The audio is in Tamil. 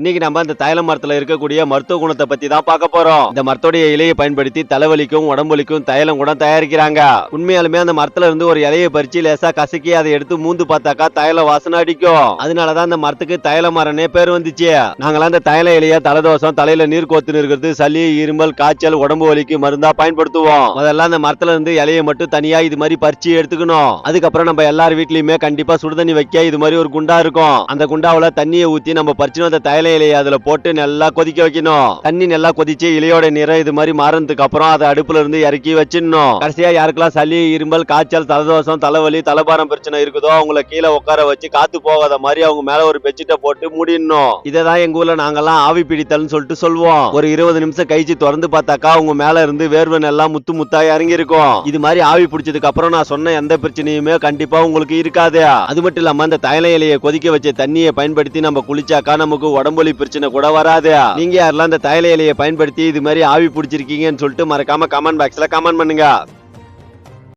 இன்னைக்கு நம்ம இந்த தைல மரத்துல இருக்கக்கூடிய மருத்துவ குணத்தை பத்தி தான் பார்க்க போறோம். இந்த மரத்துடைய இலையை பயன்படுத்தி தலைவலிக்கும் உடம்புலிக்கும் தைலம் கூட தயாரிக்கிறாங்க. உண்மையாலுமே அந்த மரத்துல இருந்து ஒரு இலையை பறிச்சு லேசா கசக்கி அதை எடுத்து மூந்து பார்த்தாக்கா தைல வாசனை அடிக்கும். அதனாலதான் அந்த மரத்துக்கு தைல மரம்னே பேர் வந்துச்சு. நாங்களாம் அந்த தைல இலைய தலைதோஷம் தலையில நீர் கோத்துன்னு இருக்கிறது சளி இருமல் காய்ச்சல் உடம்பு வலிக்கு மருந்தா பயன்படுத்துவோம். முதல்ல அந்த மரத்துல இருந்து இலையை மட்டும் தனியா இது மாதிரி பறிச்சு எடுத்துக்கணும். அதுக்கப்புறம் நம்ம எல்லார் வீட்லயுமே கண்டிப்பா சுடுதண்ணி வைக்க இது மாதிரி ஒரு குண்டா இருக்கும். அந்த குண்டாவில தண்ணியை ஊத்தி நம்ம பறிச்சு வந்த தைல இலையை அதுல போட்டு நல்லா கொதிக்க வைக்கணும். தண்ணி நல்லா கொதிச்சு இலையோட நிறம் இது மாதிரி மாறினதுக்கு அப்புறம் அதை அடுப்புல இருந்து இறக்கி வச்சிடணும். கடைசியா யாருக்கெல்லாம் சளி இரும்பல் காய்ச்சல் தலைதோஷம் தலைவலி தலபாரம் பிரச்சனை இருக்குதோ அவங்கள கீழே உட்கார வச்சு காத்து போகாத மாதிரி அவங்க மேல ஒரு பெட்ஷீட்டை போட்டு மூடிடணும். இததான் எங்க ஊர்ல நாங்கெல்லாம் ஆவி பிடித்தல்னு சொல்லிட்டு சொல்லுவோம் ஒரு இருபது நிமிஷம் கழிச்சு திறந்து பார்த்தாக்கா அவங்க மேல இருந்து வேர்வை எல்லாம் முத்து முத்தா இறங்கி இருக்கும். இது மாதிரி ஆவி பிடிச்சதுக்கு அப்புறம் நான் சொன்ன எந்த பிரச்சனையுமே கண்டிப்பா உங்களுக்கு இருக்காது. அது மட்டும் இல்லாம அந்த தைல இலையை கொதிக்க வச்ச தண்ணியை பயன்படுத்தி நம்ம குளிச்சாக்கா நமக்கு உடம்பு உடம்புலி பிரச்சனை கூட வராது. நீங்க யாரெல்லாம் இந்த தைல இலையை பயன்படுத்தி இது மாதிரி ஆவி பிடிச்சிருக்கீங்கன்னு சொல்லிட்டு மறக்காம கமெண்ட் பாக்ஸ்ல கமெண்ட் பண்ணுங்க.